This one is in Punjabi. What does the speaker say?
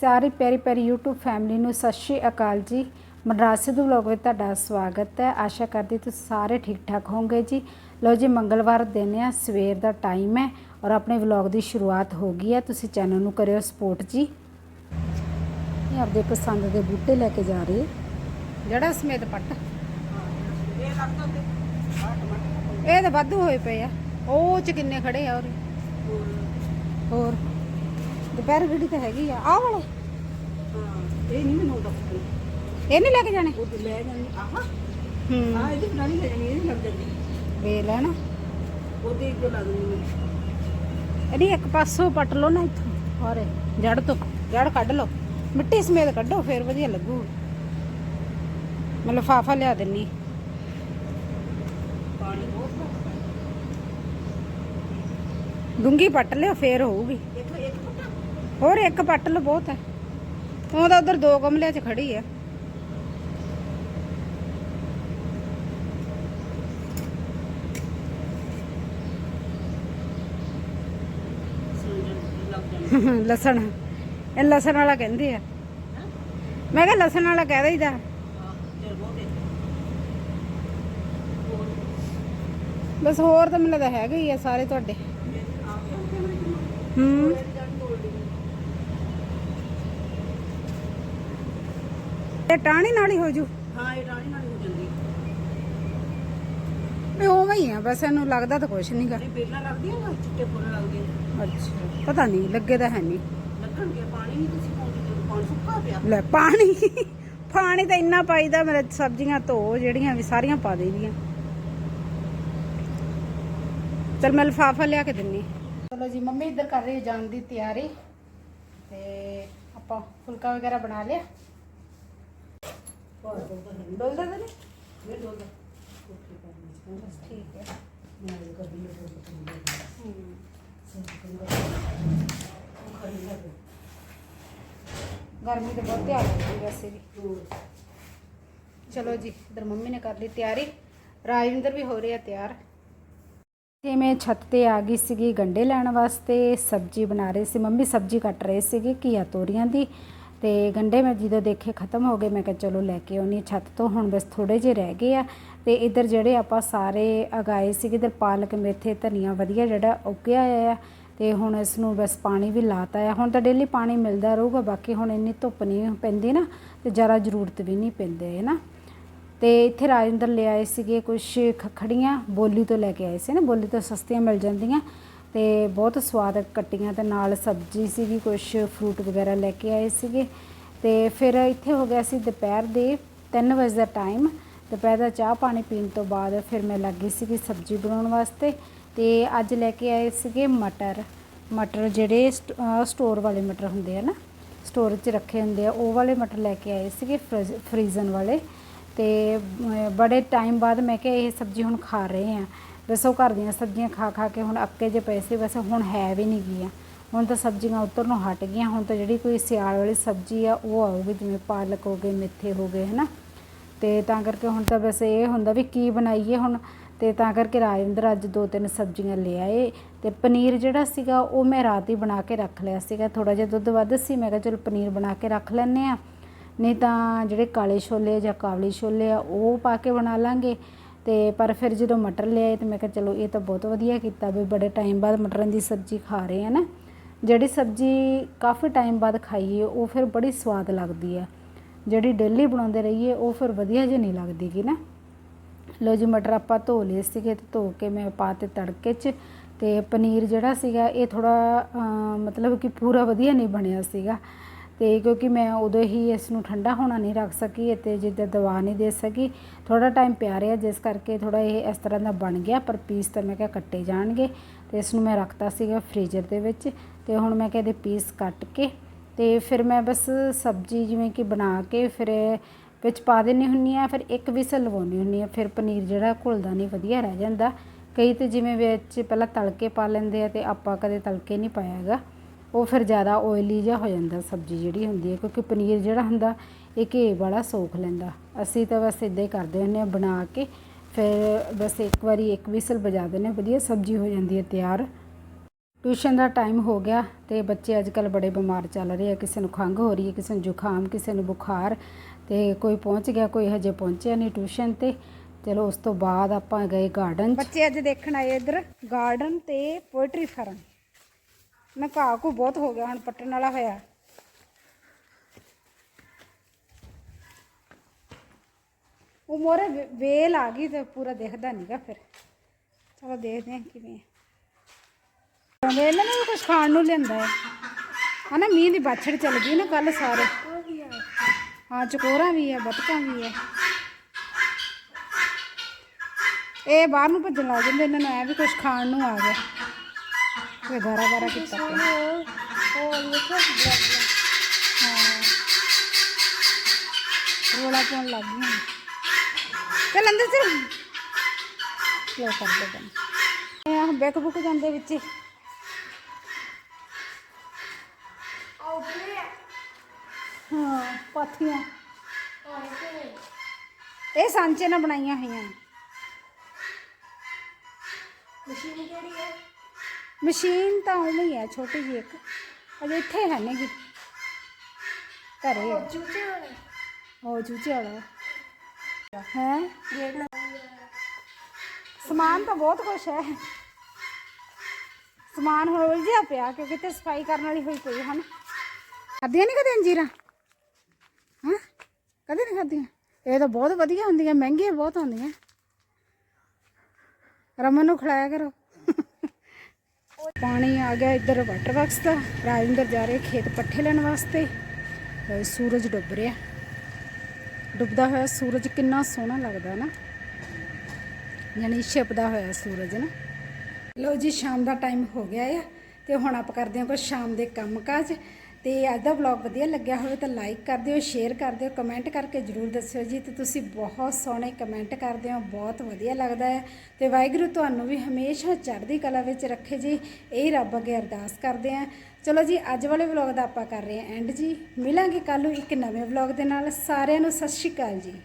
ਸਾਰੀ ਪਿਆਰੀ ਪਿਆਰੀ YouTube ਫੈਮਿਲੀ ਨੂੰ ਸਤਿ ਸ਼੍ਰੀ ਅਕਾਲ ਜੀ। ਮਦਰਾਸ ਸਿੱਧੂ ਵਲੋਗ ਵਿੱਚ ਤੁਹਾਡਾ ਸਵਾਗਤ ਹੈ। ਆਸ਼ਾ ਕਰਦੀ ਤੁਸੀਂ ਸਾਰੇ ਠੀਕ ਠਾਕ ਹੋਵੋਗੇ ਜੀ। ਲਓ ਜੀ, ਮੰਗਲਵਾਰ ਦਿਨ ਆ, ਸਵੇਰ ਦਾ ਟਾਈਮ ਹੈ ਔਰ ਆਪਣੇ ਵਲੌਗ ਦੀ ਸ਼ੁਰੂਆਤ ਹੋ ਗਈ ਹੈ। ਤੁਸੀਂ ਚੈਨਲ ਨੂੰ ਕਰਿਓ ਸਪੋਰਟ ਜੀ। ਇਹ ਆਪਦੇ ਪਸੰਦ ਦੇ ਬੂਟੇ ਲੈ ਕੇ ਜਾ ਰਹੇ ਜਿਹੜਾ ਸਮੇਤ ਪੱਟ। ਇਹ ਤਾਂ ਵਾਧੂ ਹੋਏ ਪਏ ਆ। ਉਹ ਚ ਕਿੰਨੇ ਖੜੇ ਆ ਔਰ ਹੋਰ। ਦੁਪਹਿਰ ਗੱਡੀ ਤਾਂ ਹੈਗੀ ਆ। ਆਹ ਵਾਲੇ? ਇਹ ਨਹੀਂ ਮੈਨੂੰ ਦੱਸਦੇ। ਇਹ ਨਹੀਂ ਲੈ ਕੇ ਜਾਣੇ? ਉਹ ਲੈ ਜਾਂਦੀ ਆਹ। ਹੂੰ। ਹਾਂ ਇਹਦੀ ਬਣਾਣੀ ਲੈ ਜਾਣੀ ਇਹ ਲੱਗ ਜਾਂਦੀ। ਵੇ ਲੈਣਾ ਉਹਦੇ ਇੱਕੋ ਲੱਗ ਜਾਂਦੀ ਇਹਦੀ ਇੱਕ ਪਾਸੋਂ ਪੱਟ ਲਓ ਨਾ ਇੱਥੋਂ। ਔਰੇ ਜੜ ਤੋਂ। ਜੜ ਕੱਢ ਲਓ। ਮਿੱਟੀ ਸਮੇਤ ਕੱਢੋ ਫੇਰ ਵਧੀਆ ਲੱਗੂ। ਮੈਂ ਲਫਾਫਾ ਲਿਆ ਦਿੰਨੀ। ਪਾਣੀ ਬਹੁਤ ਡੂੰਗੀ ਪੱਟ ਲਿਓ ਫੇਰ ਹੋਊਗੀ। ਇੱਕ ਇੱਕ ਹੋਰ ਇੱਕ ਪੱਟ ਬਹੁਤ ਹੈ। ਉਹ ਤਾਂ ਉਧਰ ਦੋ ਗਮਲਿਆਂ 'ਚ ਖੜੀ ਆ ਲਸਣ। ਇਹ ਲਸਣ ਵਾਲਾ ਕਹਿੰਦੇ ਆ। ਮੈਂ ਕਿਹਾ ਲਸਣ ਵਾਲਾ ਕਹਿ ਦਈਦਾ। ਬਸ ਹੋਰ ਤਾਂ ਮੈਨੂੰ ਲੱਗਦਾ ਹੈਗੇ ਹੀ ਆ ਸਾਰੇ ਤੁਹਾਡੇ। ਹੂੰ। ਇਹ ਟਾਣੀ ਨਾਲ ਹੀ ਹੋ ਜੂ। ਹਾਂ ਇਹ ਰਾਣੀ ਨਾਲ ਹੋ ਜਾਂਦੀ। ਇਹ ਉਵੇਂ ਹੀ ਆ ਬਸ ਇਹਨੂੰ ਲੱਗਦਾ ਤਾਂ ਕੁਛ ਨਹੀਂਗਾ ਇਹ ਬੇਲਾਂ ਲੱਗਦੀਆਂ ਨਾ ਚਿੱਟੇ ਫੁੱਲ ਲੱਗਦੇ ਆ। ਅੱਛਾ ਪਤਾ ਨਹੀਂ ਲੱਗੇ ਤਾਂ ਹੈ ਨਹੀਂ ਲੱਗਣਗੇ ਪਾਣੀ ਨਹੀਂ ਤੁਸੀਂ ਪਾਉਂਦੇ ਜਦੋਂ ਪਾਣੀ ਸੁੱਕਾ ਪਿਆ। ਲੈ ਪਾਣੀ ਪਾਣੀ ਤਾਂ ਇੰਨਾ ਪਾਈਦਾ ਮੇਰੇ ਸਬਜ਼ੀਆਂ ਧੋ ਜਿਹੜੀਆਂ ਵੀ ਸਾਰੀਆਂ ਪਾ ਦੇਈਆਂ ਚਲ ਮੈਂ ਲਫਾਫਾ ਲਿਆ ਕੇ ਦਿੰਨੀ। ਚਲੋ ਜੀ ਮੰਮੀ ਇੱਧਰ ਕਰ ਰਹੀ ਜਾਣ ਦੀ ਤਿਆਰੀ। ਤੇ ਆਪਾਂ ਫੁਲਕਾ ਵਗੈਰਾ ਬਣਾ ਲਿਆ। ਡੋਲਦਾ ਤਾਂ ਨਹੀਂ ਮੈਂ ਦੋਦਾ ਠੀਕ ਹੈ ਮੈਂ ਕਦੀ ਨਹੀਂ ਹੂੰ। ਗਰਮੀ ਤਾਂ ਬਹੁਤ ਆ ਗਈ ਵੈਸੇ ਵੀ। ਚਲੋ ਜੀ, ਇਧਰ ਮੰਮੀ ਨੇ ਕਰ ਲਈ ਤਿਆਰੀ। ਰਾਜਵਿੰਦਰ ਵੀ ਹੋ ਰਿਹਾ ਤਿਆਰ। ਤੇ ਮੈਂ ਛੱਤ ਤੇ ਆ ਗਈ ਸੀਗੀ ਗੰਡੇ ਲੈਣ ਵਾਸਤੇ, ਸਬਜ਼ੀ ਬਣਾ ਰਹੇ ਸੀ। ਮੰਮੀ ਸਬਜ਼ੀ ਕੱਟ ਰਹੇ ਸੀਗੇ ਘੀਆ ਤੋਰੀਆਂ ਦੀ। ਤੇ ਗੰਡੇ ਮੈਂ ਜਦੋਂ ਦੇਖੇ ਖਤਮ ਹੋ ਗਏ, ਮੈਂ ਕਿਹਾ ਚਲੋ ਲੈ ਕੇ ਆਉਣੀ ਛੱਤ ਤੋਂ। ਹੁਣ ਬਸ ਥੋੜੇ ਜਿਹੇ ਰਹਿ ਗਏ ਆ। ਤੇ ਇੱਧਰ ਜਿਹੜੇ ਆਪਾਂ ਸਾਰੇ ਅਗਾਏ ਸੀਗੇ ਇੱਧਰ ਪਾਲਕ, ਮੇਥੇ, ਧਨੀਆ ਵਧੀਆ ਜਿਹੜਾ ਉੱਗਿਆ ਹੋਇਆ ਆ। ਤੇ ਹੁਣ ਇਸ ਨੂੰ ਬਸ ਪਾਣੀ ਵੀ ਲਾਤਾ ਆ। ਹੁਣ ਤਾਂ ਡੇਲੀ ਪਾਣੀ ਮਿਲਦਾ ਰਹੂਗਾ, ਬਾਕੀ ਹੁਣ ਇੰਨੀ ਧੁੱਪ ਨਹੀਂ ਪੈਂਦੀ ਨਾ, ਤੇ ਜ਼ਿਆਦਾ ਜ਼ਰੂਰਤ ਵੀ ਨਹੀਂ ਪੈਂਦੇ, ਹੈ ਨਾ। ਤੇ ਇੱਥੇ ਰਾਜਿੰਦਰ ਲੈ ਆਏ ਸੀਗੇ ਕੁਝ ਖਖੜੀਆਂ, ਬੋਲੀ ਤੋਂ ਲੈ ਕੇ ਆਏ ਸੀ ਨਾ, ਬੋਲੀ ਤੋਂ ਸਸਤੀਆਂ ਮਿਲ ਜਾਂਦੀਆਂ। ਤੇ ਬਹੁਤ ਸਵਾਦ ਕੱਟੀਆਂ ਤੇ ਨਾਲ ਸਬਜ਼ੀ ਸੀਗੀ ਕੁਝ ਫਰੂਟ ਵਗੈਰਾ ਲੈ ਕੇ ਆਏ ਸੀਗੇ। ਤੇ ਫਿਰ ਇੱਥੇ ਹੋ ਗਿਆ ਸੀ ਦੁਪਹਿਰ ਦੇ 3 ਵਜੇ ਦਾ ਟਾਈਮ ਦੁਪਹਿਰ ਦਾ ਚਾਹ ਪਾਣੀ ਪੀਣ ਤੋਂ ਬਾਅਦ ਫਿਰ ਮੈਂ ਲੱਗੀ ਸੀਗੀ ਸਬਜ਼ੀ ਬਣਾਉਣ ਵਾਸਤੇ ਤੇ ਅੱਜ ਲੈ ਕੇ ਆਏ ਸੀਗੇ ਮਟਰ। ਮਟਰ ਜਿਹੜੇ ਸਟ- ਸਟੋਰ ਵਾਲੇ ਮਟਰ ਹੁੰਦੇ ਆ ਨਾ ਸਟੋਰ 'ਚ ਰੱਖੇ ਹੁੰਦੇ ਆ, ਉਹ ਵਾਲੇ ਮਟਰ ਲੈ ਕੇ ਆਏ ਸੀਗੇ ਫਰਿਜ਼- ਫਰੀਜ਼ਨ ਵਾਲੇ। ਤੇ ਬੜੇ ਟਾਈਮ ਬਾਅਦ ਮੈਂ ਕਿਹਾ ਇਹ ਸਬਜ਼ੀ ਹੁਣ ਖਾ ਰਹੇ ਆ। ਵੈਸੇ ਉਹ ਘਰ ਦੀਆਂ ਸਬਜ਼ੀਆਂ ਖਾ ਖਾ ਕੇ ਹੁਣ ਅੱਕੇ ਜੇ ਪੈਸੇ ਵੈਸੇ ਹੁਣ ਹੈ ਵੀ ਨਹੀਂ ਗਈਆਂ ਹੁਣ ਤਾਂ ਸਬਜ਼ੀਆਂ ਉੱਤਰ ਨੂੰ ਹਟ ਗਈਆਂ, ਹੁਣ ਤਾਂ ਜਿਹੜੀ ਕੋਈ ਸਿਆਲ ਵਾਲੀ ਸਬਜ਼ੀ ਆ, ਉਹ ਆਊਗੀ ਜਿਵੇਂ ਪਾਲਕ ਹੋ ਗਏ, ਮੇਥੇ ਹੋ ਗਏ, ਹਨਾ। ਤੇ ਤਾਂ ਕਰਕੇ ਹੁਣ ਤਾਂ ਵੈਸੇ ਇਹ ਹੁੰਦਾ ਵੀ ਕੀ ਬਣਾਈਏ ਹੁਣ, ਤੇ ਤਾਂ ਕਰਕੇ ਰਾਜਿੰਦਰ ਅੱਜ ਦੋ ਤਿੰਨ ਸਬਜ਼ੀਆਂ ਲੈ ਆਏ। ਤੇ ਪਨੀਰ ਜਿਹੜਾ ਸੀਗਾ, ਉਹ ਮੈਂ ਰਾਤ ਹੀ ਬਣਾ ਕੇ ਰੱਖ ਲਿਆ ਸੀਗਾ। ਥੋੜਾ ਜਿਹਾ ਦੁੱਧ ਵੱਧ ਸੀ, ਮੈਂ ਕਿਹਾ ਚਲੋ ਪਨੀਰ ਬਣਾ ਕੇ ਰੱਖ ਲੈਨੇ ਆ ਨਹੀਂ ਤਾਂ ਜਿਹੜੇ ਕਾਲੇ ਛੋਲੇ ਜਾਂ ਕਾਬਲੀ ਛੋਲੇ ਆ, ਉਹ ਪਾ ਕੇ ਬਣਾ ਲਾਂਗੇ। ਤੇ ਪਰ ਫਿਰ ਜਦੋਂ ਮਟਰ ਲਿਆਏ ਤੇ ਮੈਂ ਕਿਹਾ ਚਲੋ ਇਹ ਤਾਂ ਬਹੁਤ ਵਧੀਆ ਕੀਤਾ ਵੀ ਬੜੇ ਟਾਈਮ ਬਾਅਦ ਮਟਰਾਂ ਦੀ ਸਬਜ਼ੀ ਖਾ ਰਹੇ ਆ ਨਾ। ਜਿਹੜੀ ਸਬਜ਼ੀ ਕਾਫੀ ਟਾਈਮ ਬਾਅਦ ਖਾਈਏ, ਉਹ ਫਿਰ ਬੜੀ ਸਵਾਦ ਲੱਗਦੀ ਆ। ਜਿਹੜੀ ਡੇਲੀ ਬਣਾਉਂਦੇ ਰਹੀਏ, ਉਹ ਫਿਰ ਵਧੀਆ ਜਿਹੀ ਨਹੀਂ ਲੱਗਦੀ ਗੀ ਨਾ। ਲੋ ਜੀ, ਮਟਰ ਆਪਾਂ ਧੋ ਲਏ ਸੀਗੇ ਤੇ ਧੋ ਕੇ ਮੈਂ ਪਾਤੇ ਤੜਕੇ 'ਚ ਤੇ ਪਨੀਰ ਜਿਹੜਾ ਸੀਗਾ, ਇਹ ਥੋੜਾ ਮਤਲਬ ਕਿ ਪੂਰਾ ਵਧੀਆ ਨਹੀਂ ਬਣਿਆ ਸੀਗਾ। ਤੇ ਕਿਉਂਕਿ ਮੈਂ ਉਦੋਂ ਹੀ ਇਸ ਨੂੰ ਠੰਡਾ ਹੋਣਾ ਨਹੀਂ ਰੱਖ ਸਕੀ ਅਤੇ ਜਿੱਦਾਂ ਦਵਾ ਨਹੀਂ ਦੇ ਸਕੀ। ਥੋੜਾ ਟਾਈਮ ਪਿਆ ਰਿਹਾ, ਜਿਸ ਕਰਕੇ ਥੋੜਾ ਇਹ ਇਸ ਤਰ੍ਹਾਂ ਦਾ ਬਣ ਗਿਆ, ਪਰ ਪੀਸ ਤਾਂ ਮੈਂ ਕਿਹਾ ਕੱਟੇ ਜਾਣਗੇ ਤੇ ਇਸ ਨੂੰ ਮੈਂ ਰੱਖਤਾ ਸੀਗਾ ਫ੍ਰੀਜ਼ਰ ਦੇ ਵਿੱਚ ਤੇ ਹੁਣ ਮੈਂ ਕਿਹਾ ਇਹਦੇ ਪੀਸ ਕੱਟ ਕੇ ਤੇ ਫਿਰ ਮੈਂ ਬਸ ਸਬਜ਼ੀ ਜਿਵੇਂ ਕਿ ਬਣਾ ਕੇ ਫਿਰ ਵਿੱਚ ਪਾ ਦਿੰਨੀ ਹੁੰਨੀ ਆ ਫਿਰ ਇੱਕ ਵਿਸਲ ਲਵਾਉਣੀ ਹੁੰਨੀ ਆ ਫਿਰ ਪਨੀਰ ਜਿਹੜਾ ਘੁਲਦਾ ਨਹੀਂ, ਵਧੀਆ ਰਹਿ ਜਾਂਦਾ। ਕਈ ਤੇ ਜਿਵੇਂ ਵਿੱਚ ਪਹਿਲਾਂ ਤੜਕੇ ਪਾ ਲੈਂਦੇ ਆ ਤੇ ਆਪਾਂ ਕਦੇ ਤੜਕੇ ਨਹੀਂ ਪਾਇਆ ਹੈਗਾ ਉਹ ਫਿਰ ਜ਼ਿਆਦਾ ਓਇਲੀ ਜਿਹਾ ਹੋ ਜਾਂਦਾ ਸਬਜ਼ੀ ਜਿਹੜੀ ਹੁੰਦੀ ਹੈ, ਕਿਉਂਕਿ ਪਨੀਰ ਜਿਹੜਾ ਹੁੰਦਾ, ਇਹ ਘੇ ਵਾਲਾ ਸੋਖ ਲੈਂਦਾ। ਅਸੀਂ ਤਾਂ ਬਸ ਇਦਾਂ ਹੀ ਕਰਦੇ ਹੁੰਦੇ ਆ ਬਣਾ ਕੇ ਫਿਰ ਬਸ ਇੱਕ ਵਾਰੀ ਇੱਕ ਵਿਸਲ ਵਜਾ ਦਿੰਦੇ ਹਾਂ, ਵਧੀਆ ਸਬਜ਼ੀ ਹੋ ਜਾਂਦੀ ਹੈ, ਤਿਆਰ। ਟਿਊਸ਼ਨ ਦਾ ਟਾਈਮ ਹੋ ਗਿਆ ਤੇ ਬੱਚੇ ਅੱਜ ਕੱਲ ਬੜੇ ਬਿਮਾਰ ਚੱਲ ਰਹੇ ਆ, ਕਿਸੇ ਨੂੰ ਖੰਘ ਹੋ ਰਹੀ ਹੈ, ਕਿਸੇ ਨੂੰ ਜ਼ੁਕਾਮ, ਕਿਸੇ ਨੂੰ ਬੁਖਾਰ ਤੇ ਕੋਈ ਪਹੁੰਚ ਗਿਆ, ਕੋਈ ਹਜੇ ਪਹੁੰਚਿਆ ਨਹੀਂ ਟਿਊਸ਼ਨ ਤੇ। ਚਲੋ ਉਸ ਤੋਂ ਬਾਅਦ ਆਪਾਂ ਗਏ ਗਾਰਡਨ ਬੱਚੇ ਅੱਜ ਦੇਖਣ ਆਏ ਇੱਧਰ, ਗਾਰਡਨ ਤੇ ਪੋਇਟਰੀ ਫਾਰਮ। ਮੈਂ ਘਾਹ ਕੋ ਬਹੁਤ ਹੋ ਗਿਆ ਹੁਣ ਪੱਟਣ ਵਾਲਾ ਹੋਇਆ। ਉਹ ਮੋਰੇ ਵੇਲ ਆ ਗਈ ਤੇ ਪੂਰਾ ਦਿਖਦਾ ਨਹੀਂਗਾ ਫਿਰ। ਚਲੋ ਦੇਖਦੇ ਹਾਂ ਕਿਵੇਂ ਵੇਲ ਇਹਨਾਂ ਕੁਝ ਖਾਣ ਨੂੰ ਲਿਆਂਦਾ ਹੈ। ਹਨਾ, ਮੀਂਹ ਦੀ ਬਾਛੜ ਚੱਲ ਗਈ ਨਾ ਕੱਲ ਸਾਰੇ। ਹਾਂ, ਚਕੋਰਾ ਵੀ ਹੈ ਬਤਕਾਂ ਵੀ ਹੈ ਇਹ ਬਾਹਰ ਨੂੰ ਭੱਜਣ ਲੱਗ ਜਾਂਦੇ, ਇਹਨਾਂ ਨੂੰ ਐ ਵੀ ਕੁਝ ਖਾਣ ਨੂੰ ਆ ਗਿਆ। ਇਹ ਗਾਰਾ ਗਾਰਾ ਕੀਤਾ ਪਿਆ ਹਾਂ ਰੋਲਾ ਪਾਉਣ ਲੱਗ ਗਈ ਹੁਣ। ਚੱਲ ਅੰਦਰ ਚੱਲ ਲੋ ਕਰ ਦੇ ਬਣ ਇਹ ਆ ਬੈਕ ਬੁੱਕ ਜਾਂਦੇ ਵਿੱਚ ਹੀ। ਹਾਂ ਪਾਥੀਆਂ ਇਹ ਸਾਂਚੇ ਨਾਲ ਬਣਾਈਆਂ ਹੋਈਆਂ ਮਸ਼ੀਨ ਕਿਹੜੀ ਹੈ ਮਸ਼ੀਨ ਤਾਂ ਉਵੇਂ ਹੀ ਹੈ ਛੋਟੀ ਜਿਹੀ ਇੱਕ ਅਜੇ ਇੱਥੇ ਹੈ ਨਹੀਂ ਗੀ ਘਰੇ ਹੈ ਚੂਚੇ ਵਾਲੇ ਉਹ ਚੂਚੇ ਵਾਲਾ ਹੈ ਗੇਟ ਨਾ ਸਮਾਨ ਤਾਂ ਬਹੁਤ ਕੁਛ ਹੈ ਸਮਾਨ ਹੁਣ ਉਲਝਿਆ ਪਿਆ ਕਿਉਂਕਿ ਤੇ ਸਫ਼ਾਈ ਕਰਨ ਵਾਲੀ ਹੋਈ ਪਈ ਹਨ ਖਾਧੀਆਂ ਨਹੀਂ ਕਦੇ ਅੰਜੀਰਾਂ ਹਾਂ ਕਦੇ ਨਹੀਂ ਖਾਧੀਆਂ ਇਹ ਤਾਂ ਬਹੁਤ ਵਧੀਆ ਹੁੰਦੀਆਂ ਮਹਿੰਗੀਆਂ ਬਹੁਤ ਹੁੰਦੀਆਂ ਰਮਨ ਨੂੰ ਖਿਲਾਇਆ ਕਰੋ ਪਾਣੀ ਆ ਗਿਆ ਇੱਧਰ ਵਾਟਰ ਬਾਕਸ ਦਾ। ਰਾਜਿੰਦਰ ਜਾ ਰਹੇ ਖੇਤ ਪੱਠੇ ਲੈਣ ਵਾਸਤੇ। ਸੂਰਜ ਡੁੱਬ ਰਿਹਾ। ਡੁੱਬਦਾ ਹੋਇਆ ਸੂਰਜ ਕਿੰਨਾ ਸੋਹਣਾ ਲੱਗਦਾ ਨਾ। ਯਾਨੀ ਛਿਪਦਾ ਹੋਇਆ ਸੂਰਜ ਨਾ। ਲੋ ਜੀ, ਸ਼ਾਮ ਦਾ ਟਾਈਮ ਹੋ ਗਿਆ ਆ। ਤੇ ਹੁਣ ਆਪ ਕਰਦੇ ਹਾਂ ਕੁਝ ਸ਼ਾਮ ਦੇ ਕੰਮਕਾਜ ਤੇ ਅੱਜ ਦਾ ਵਲੌਗ ਵਧੀਆ ਲੱਗਿਆ ਹੋਵੇ ਤਾਂ ਲਾਈਕ ਕਰ ਦਿਓ ਸ਼ੇਅਰ ਕਰ ਦਿਓ ਕਮੈਂਟ ਕਰਕੇ ਜਰੂਰ ਦੱਸਿਓ ਜੀ ਤੇ ਤੁਸੀਂ ਬਹੁਤ ਸੋਹਣੇ ਕਮੈਂਟ ਕਰਦੇ ਹੋ, ਬਹੁਤ ਵਧੀਆ ਲੱਗਦਾ ਹੈ ਤੇ ਵਾਹਿਗੁਰੂ ਤੁਹਾਨੂੰ ਵੀ ਹਮੇਸ਼ਾ ਚੜ੍ਹਦੀ ਕਲਾ ਵਿੱਚ ਰੱਖੇ ਜੀ, ਇਹ ਰੱਬ ਅੱਗੇ ਅਰਦਾਸ ਕਰਦੇ ਹਾਂ। ਚਲੋ ਜੀ, ਅੱਜ ਵਾਲੇ ਵਲੌਗ ਦਾ ਆਪਾਂ ਕਰ ਰਹੇ ਹਾਂ ਐਂਡ ਜੀ, ਮਿਲਾਂਗੇ ਕੱਲ ਨੂੰ ਇੱਕ ਨਵੇਂ ਵਲੌਗ ਦੇ ਨਾਲ, ਸਾਰਿਆਂ ਨੂੰ ਸਤਿ ਸ਼੍ਰੀ ਅਕਾਲ ਜੀ।